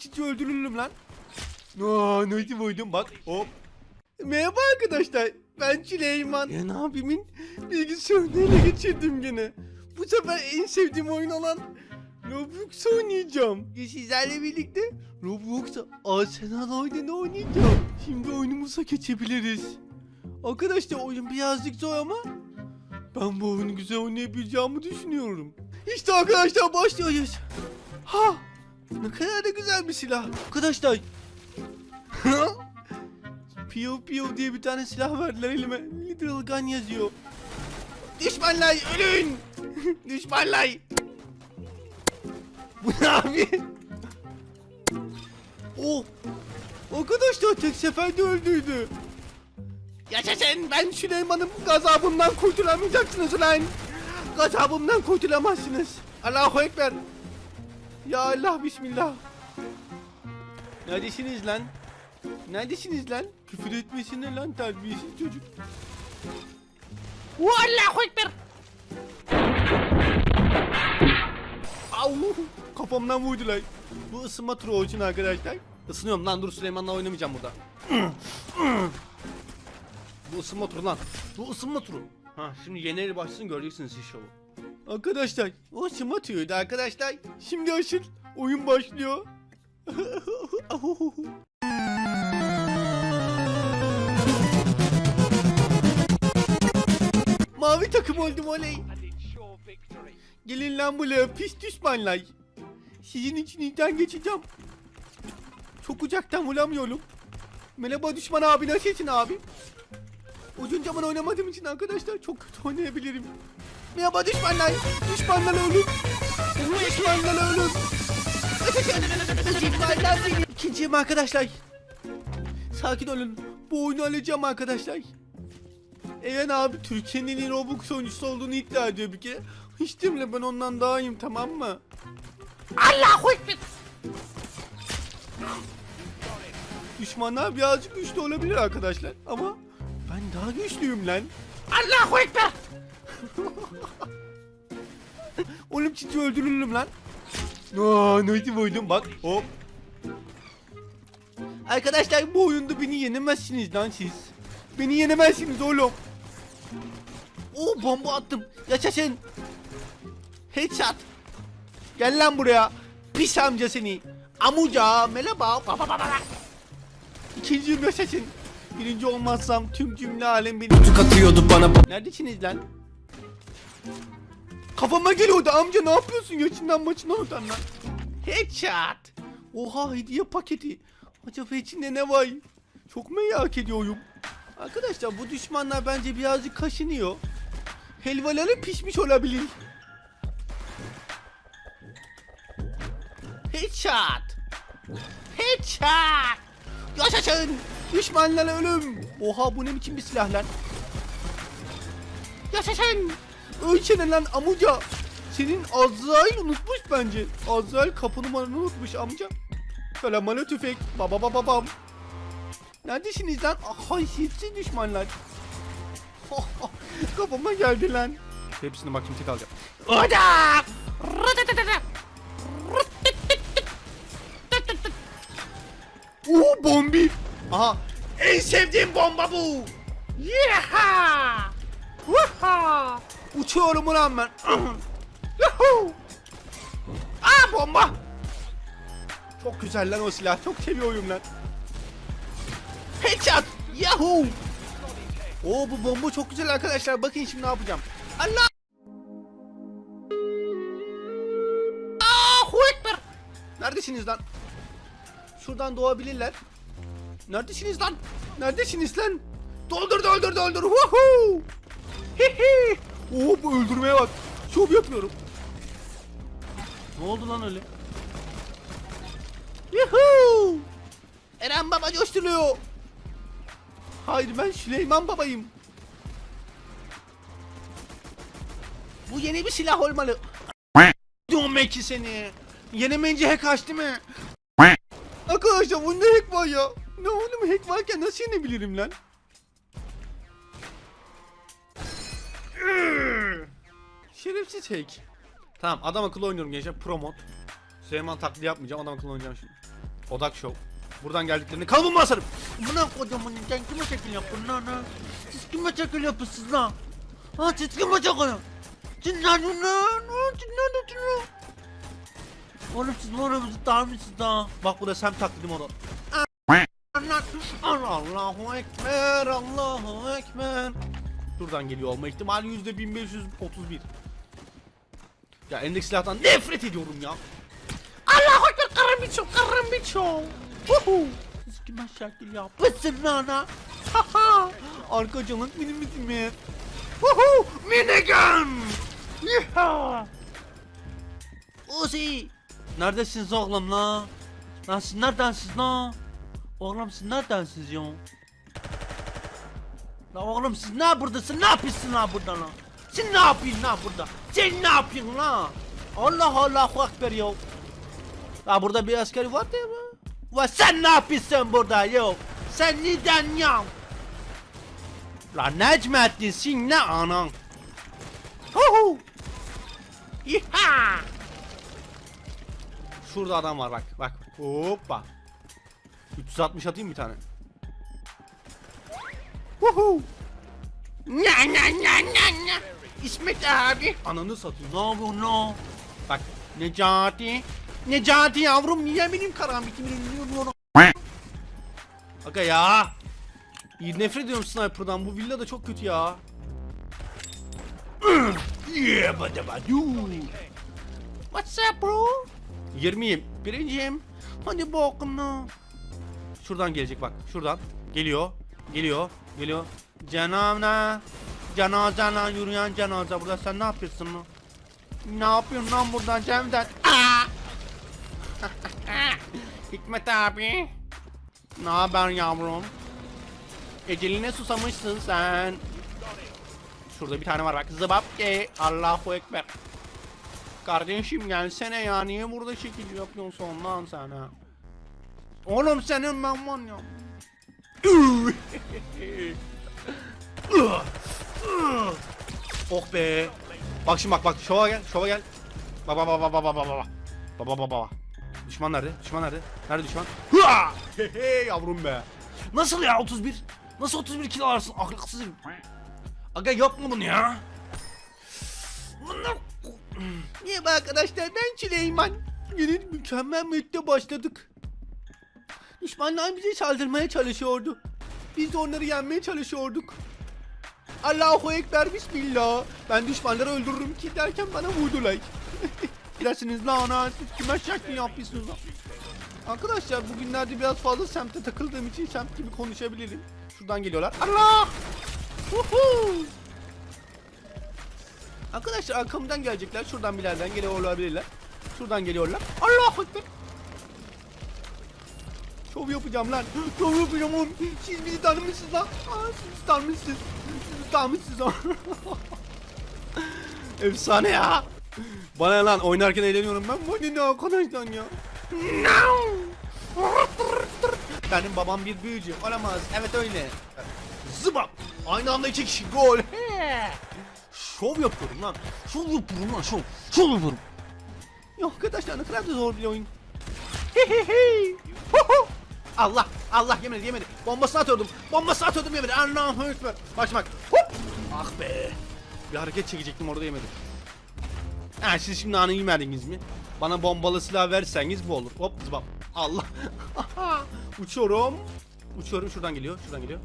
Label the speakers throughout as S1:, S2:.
S1: çiçi öldürürüm lan. Aa, nasıl vurdum bak hop. Merhaba arkadaşlar. Ben Süleyman. Ya abimin bilgisayarını ele geçirdim gene. Bu sefer en sevdiğim oyun olan Roblox oynayacağım. Ya Sizlerle birlikte Roblox'ta Arsenal oyununu oynayacağım. Şimdi oyunumuza geçebiliriz. Arkadaşlar oyun birazcık zor ama ben bu oyunu güzel oynayabileceğimi düşünüyorum. İşte arkadaşlar başlıyoruz. Ha! Ne kadar da güzel bir silah. Arkadaşlar. Piyo piyo diye bir tane silah verdiler elime. Little gun yazıyor. Düşmanlar ölün. Düşmanlar. Bu ne abi? Oh. Arkadaşlar tek seferde öldüydü. Yaşasın ben Süleyman'ın gazabımdan kurtulamayacaksınız ulan. Gazabımdan kurtulamazsınız. Allahu Ekber. Ya Allah bismillah. Neredesiniz lan? Neredesiniz lan? Küfür etmesine lan terbiyesiz çocuk.
S2: Allahu Ekber.
S1: Au! Kafamdan vurdular. Bu ısınma turu için arkadaşlar. Isınıyorum lan dur Süleyman'la oynamayacağım burada. Bu ısınma turu lan. Bu ısınma turu. Ha şimdi yeni el başlasın göreceksiniz siz şovu. Arkadaşlar o ısınma turuydu arkadaşlar. Şimdi asıl oyun başlıyor. Mavi takım oldum oley. Gelin lan buraya pis düşmanlar. Sizin içinizden geçeceğim. Çok uzaktan vuramıyorum. Merhaba düşman abi nasılsın abi? Uzun zaman oynamadığım için arkadaşlar çok kötü oynayabilirim. Merhaba düşmanlar. Düşmanlar ölüm. Düşmanlar ölüm. Düşmanlar benim. İkinciyim arkadaşlar. Sakin olun. Bu oyunu alacağım arkadaşlar. Eren abi Türkiye'nin Roblox oyuncusu olduğunu iddia ediyor bir kere. Hiç değilim ben ondan daha iyiyim tamam mı?
S2: Allahu Ekber.
S1: Düşmanlar birazcık güçlü olabilir arkadaşlar ama ben daha güçlüyüm lan.
S2: Allahu Ekber.
S1: Oğlum çiçi öldürürüm lan. Aa, nasıl vurdum bak hop. Arkadaşlar bu oyunda beni yenemezsiniz lan siz. Beni yenemezsiniz oğlum. Oo bomba attım. Yaşasın. Headshot. Gel lan buraya. Pis amca seni. Amuca merhaba. Ba, ba, ba, ba. İkinciyim yaşasın. Birinci olmazsam tüm cümle alem beni... Tutuk atıyordu bana. Neredesiniz lan? Kafama geliyordu amca ne yapıyorsun yaşından maçına oradan lan. Headshot. Oha hediye paketi. Acaba içinde ne var? Çok merak ediyorum. Arkadaşlar bu düşmanlar bence birazcık kaşınıyor. Helvaları pişmiş olabilir. Headshot. Headshot. Yaşasın. Düşmanlara ölüm. Oha bu ne biçim bir silah lan. Yaşasın. Ölçene lan amuca. Senin Azrail unutmuş bence. Azrail kapı numaranı unutmuş amca. Kalamalı tüfek. Baba baba bam. Neredesiniz lan? Ah, Haysiyetsiz düşmanlar. Kafama geldi lan. Hepsini bak şimdi tek alacağım.
S2: Oda.
S1: Oo bombi. Aha. En sevdiğim bomba bu.
S2: Yeha. Vuha.
S1: Uçuyorum ulan ben. Aa bomba! Çok güzel lan o silah. Çok seviyorum lan. Headshot! Yahoo! Oo bu bomba çok güzel arkadaşlar. Bakın şimdi ne yapacağım. Allah!
S2: Allahu Ekber.
S1: Neredesiniz lan? Şuradan doğabilirler. Neredesiniz lan? Neredesiniz lan? Doldur doldur doldur. Woohoo! Hihi! Oo bu öldürmeye bak. Şov yapıyorum. Ne oldu lan öyle? Yuhuu! Eren baba coşturuyor. Hayır ben Süleyman babayım. Bu yeni bir silah olmalı. Diyorum ki seni. Yenemeyince hack açtı mı? Arkadaşlar bunda hack var ya. Ne oğlum hack varken nasıl yenebilirim lan? Şerefsiz hack. Tamam adam akıllı oynuyorum gençler. Pro mod. Süleyman taklidi yapmayacağım adam akıllı oynayacağım şimdi. Odak show. Buradan geldiklerini kalıbıma asarım.
S2: Buna kocaman sen kime şekil yapın lan ha? Siz kime şekil yapıyorsunuz lan? Ha siz kime şekil yapın? Ha siz nerede lan? Oğlum siz bu aramızı tarmışsınız ha.
S1: Bak bu da sem taklidim onu. Allahu Ekber, Allahu Ekber. Şuradan geliyor olma ihtimali yüzde 1531. Ya endek silahtan nefret ediyorum ya.
S2: Allahu Ekber karamiço karamiço. Huhu. Siz kime şekil yapıyorsunuz lan ha?
S1: Haha. Arka camın minimizm mi?
S2: Huhu. Minigun. Yiha. Uzi.
S1: Neredesiniz oğlum la?
S2: Lan siz neredensiniz lan? Oğlum siz neredensiniz ya? La oğlum siz ne buradasın? Ne yapıyorsun lan burada lan? Sen ne yapıyorsun lan burada? Sen ne yapıyorsun lan? Allah Allahu Ekber ya.
S1: Ya burada bir askeri var değil mi?
S2: Ve sen ne yapıyorsun burada ya? Sen neden ya?
S1: La Necmettin sen ne anan?
S2: Hu İha!
S1: Şurada adam var bak bak. Hoppa. 360 atayım bir tane.
S2: Huhu! Nya nya nya nya nya! İsmet abi!
S1: Ananı satayım.
S2: Ne yapıyorsun lan?
S1: Bak Necati. Necati yavrum niye benim karambitimi dinliyorsun? Aga ya. İyi nefret ediyorum sniper'dan. Bu villa da çok kötü ya.
S2: Yeah bada badu! What's up bro?
S1: 20'yim. Birinciyim. Hadi bakın. Şuradan gelecek bak. Şuradan. Geliyor. Geliyor. Geliyor. Cenabna. Cenazana yürüyen cenaze. Burada sen ne yapıyorsun lan? Ne yapıyorsun lan buradan Cemden? Aa! Hikmet abi. Ne haber yavrum? Eceline susamışsın sen. Şurada bir tane var bak. Zıbap ki. Allahu Ekber. Kardeşim gelsene ya niye burada şekil yapıyorsun ondan sana? Oğlum senin ben ya. oh be. Bak şimdi bak bak şova gel şova gel. Baba baba baba baba baba. Baba baba baba. Düşman nerede? Düşman nerede? Nerede düşman? Hıa! Hehe yavrum be. Nasıl ya 31? Nasıl 31 kilo alarsın? Ahlaksız herif. Aga yapma bunu ya. Bunlar Merhaba arkadaşlar ben Süleyman. Günün mükemmel müdde başladık. Düşmanlar bize saldırmaya çalışıyordu. Biz de onları yenmeye çalışıyorduk. Allahu Ekber Bismillah. Ben düşmanları öldürürüm ki derken bana vurdular. Gidersiniz lan ana siz kime şekli yapıyorsunuz lan? Arkadaşlar bugünlerde biraz fazla semte takıldığım için semt gibi konuşabilirim. Şuradan geliyorlar. Allah! Huhu! Arkadaşlar arkamdan gelecekler. Şuradan bir yerden geliyor olabilirler. Şuradan geliyorlar. Allah Ekber. Şov yapacağım lan. Şov yapacağım oğlum. Siz bizi tanımışsınız lan. Aa, siz tanımışsınız. Siz tanımışsınız lan. Efsane ya. Bana lan oynarken eğleniyorum ben. Bu ne arkadaşlar ya. Benim babam bir büyücü. Olamaz. Evet öyle. Zıbap. Aynı anda iki kişi. Gol. He. Şov yapıyorum lan. Şov yapıyorum lan şov. Şov yapıyorum. Ya arkadaşlar ne kadar da zor bir oyun. Hehehe. Allah Allah yemedi yemedi. Bombasını atıyordum. Bombasını atıyordum yemedi. Allah'ım ekber. Bak bak. Hop. Ah be. Bir hareket çekecektim orada yemedim. Ha siz şimdi anı yemediniz mi? Bana bombalı silah verseniz bu olur. Hop zıbap. Allah. Uçuyorum. Uçuyorum şuradan geliyor. Şuradan geliyor.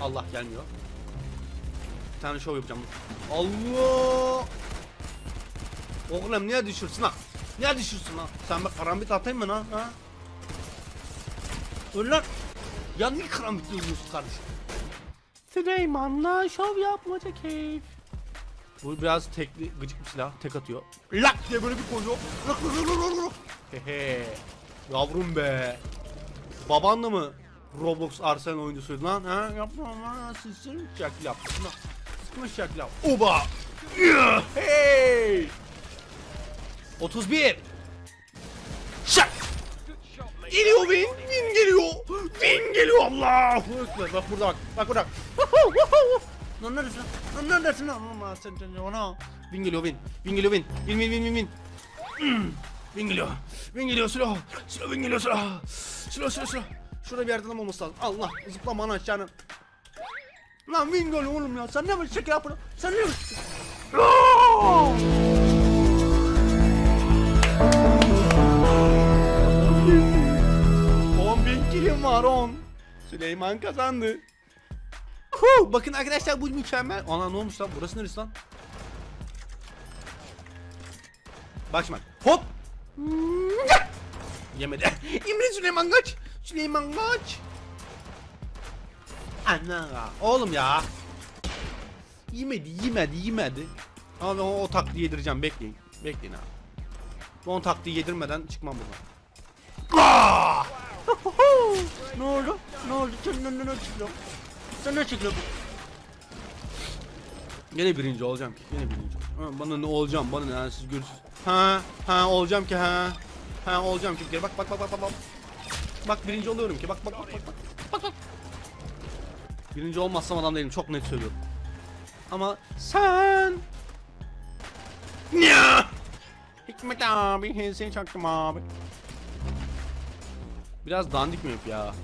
S1: Allah gelmiyor. Bir tane şov yapacağım. Allah. Oğlum niye düşürsün lan? Niye düşürsün lan? Sen bak karambit atayım mı lan? Ha? Öl lan. Ya niye karambit diyorsun kardeşim? Süleyman'la şov yapmaca keyif. Bu biraz tekli, gıcık bir silah. Tek atıyor. Lak diye böyle bir koyuyor. Lak lak lak lak lak. Hehe. Yavrum be. Babanla mı Roblox Arsenal oyuncusuydun lan? Ha? Yapma lan. Siz sen şakil yapmışsın lan. Sıkma şakil yap. Oba. Yeah. Hey. 31. Geliyor Vin. Vin geliyor. Vin geliyor. Ekber. Bak burada bak. Bak burada. Lan neredesin lan? Lan neredesin lan? Aman sen sen ona. Vin geliyor Vin. Vin geliyor Vin. Vin Vin Vin Vin Vin. Bin geliyor. Bin geliyor Sülo. Sülo bin geliyor Sülo. Sülo Sülo Sülo. Şurada bir yerden olması lazım. Allah zıplama lan aşağına. Lan bin geliyor oğlum ya. Sen ne mi şaka yapıyorsun? Sen ne mi? Kilim var on. Süleyman kazandı. Huh, bakın arkadaşlar bu mükemmel. Ana ne olmuş lan? Burası neresi lan? Bak şimdi. Hop. Yemedi. Yemedi Süleyman kaç. Süleyman kaç. Ana. Oğlum ya. Yemedi, yemedi, yemedi. Ama ben o, o taktiği yedireceğim. Bekleyin. Bekleyin abi. Ben o taktiği yedirmeden çıkmam buradan.
S2: Ne oldu? Ne oldu? Sen ne ne çıkıyor? Sen ne çıkıyor?
S1: Gene birinci olacağım ki. Gene birinci. Ha, bana ne olacağım? Bana ne? Yani siz görürsünüz. Ha, ha olacağım ki ha. Ha olacağım ki. Bak bak bak bak bak. Bak, birinci oluyorum ki. Bak bak bak bak. Bak bak. bak. Birinci olmazsam adam değilim. Çok net söylüyorum. Ama sen Hikmet abi seni çaktım abi. Biraz dandik mi hep ya?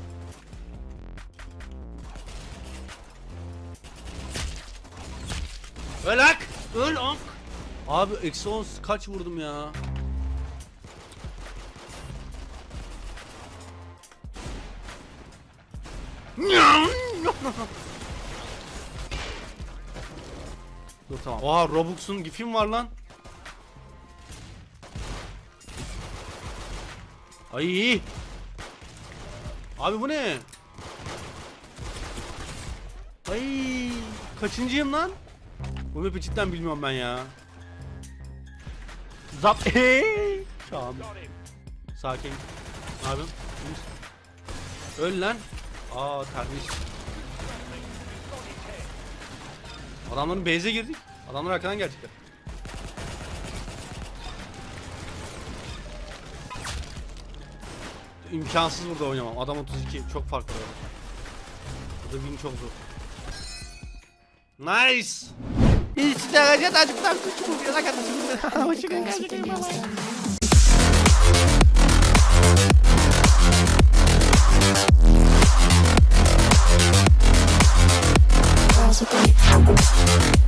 S1: Ölak! Öl ak! Abi eksi 10 kaç vurdum ya? Dur tamam. Oha Robux'un gifim var lan. Ay. Abi bu ne? Ay. Kaçıncıyım lan? Bu map'i cidden bilmiyorum ben ya. Zap. Tamam. Sakin. Abi. Öl lan. Aa terbiye. Adamların base'e girdik. Adamlar arkadan gelecekler. imkansız burada oynamam. Adam 32 çok farklı. Burada win çok zor. Nice. İşte gayet acıktan kutu bir dakika. Hoşçakalın. Hoşçakalın. Bye.